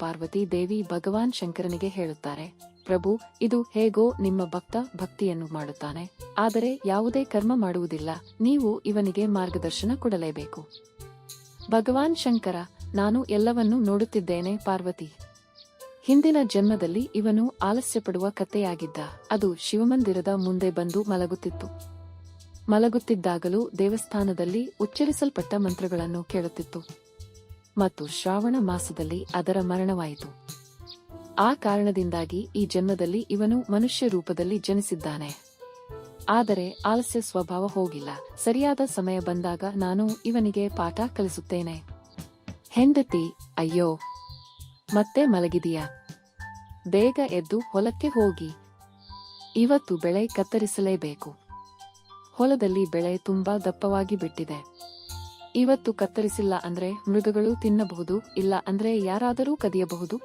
ಪಾರ್ವತಿ ದೇವಿ ಭಗವಾನ್ ಶಂಕರನಿಗೆ ಹೇಳುತ್ತಾರೆ, ಪ್ರಭು, ಇದು ಹೇಗೋ ನಿಮ್ಮ ಭಕ್ತ ಭಕ್ತಿಯನ್ನು ಮಾಡುತ್ತಾನೆ. ಆದರೆ ಯಾವುದೇ ಕರ್ಮ ಮಾಡುವುದಿಲ್ಲ. ನೀವು ಇವನಿಗೆ ಮಾರ್ಗದರ್ಶನ ಕೊಡಲೇಬೇಕು. ಭಗವಾನ್ ಶಂಕರ, ನಾನು ಎಲ್ಲವನ್ನೂ ನೋಡುತ್ತಿದ್ದೇನೆ ಪಾರ್ವತಿ. ಹಿಂದಿನ ಜನ್ಮದಲ್ಲಿ ಇವನು ಆಲಸ್ಯಪಡುವ ಕಥೆಯಾಗಿದ್ದ ಅದು ಶಿವಮಂದಿರದ ಮುಂದೆ ಬಂದು ಮಲಗುತ್ತಿತ್ತು. ಮಲಗುತ್ತಿದ್ದಾಗಲೂ ದೇವಸ್ಥಾನದಲ್ಲಿ ಉಚ್ಚರಿಸಲ್ಪಟ್ಟ ಮಂತ್ರಗಳನ್ನು ಕೇಳುತ್ತಿತ್ತು. ಮತ್ತು ಶ್ರಾವಣ ಮಾಸದಲ್ಲಿ ಅದರ ಮರಣವಾಯಿತು. ಆ ಕಾರಣದಿಂದಾಗಿ ಈ ಜನ್ಮದಲ್ಲಿ ಇವನು ಮನುಷ್ಯ ರೂಪದಲ್ಲಿ ಜನಿಸಿದ್ದಾನೆ. ಆದರೆ ಆಲಸ್ಯ ಸ್ವಭಾವ ಹೋಗಿಲ್ಲ. ಸರಿಯಾದ ಸಮಯ ಬಂದಾಗ ನಾನು ಇವನಿಗೆ ಪಾಠ ಕಲಿಸುತ್ತೇನೆ. ಹೆಂಡತಿ, ಅಯ್ಯೋ, ಮತ್ತೆ ಮಲಗಿದೀಯಾ? ಬೇಗ ಎದ್ದು ಹೊಲಕ್ಕೆ ಹೋಗಿ. ಇವತ್ತು ಬೆಳೆ ಕತ್ತರಿಸಲೇಬೇಕು. ಹೊಲದಲ್ಲಿ ಬೆಳೆ ತುಂಬಾ ದಪ್ಪವಾಗಿ ಬಿಟ್ಟಿದೆ. ಇವತ್ತು ಕತ್ತರಿಸಿಲ್ಲ ಅಂದ್ರೆ ಮೃಗಗಳು ತಿನ್ನಬಹುದು ಇಲ್ಲ ಅಂದ್ರೆ ಯಾರಾದರೂ ಕದಿಯಬಹುದು?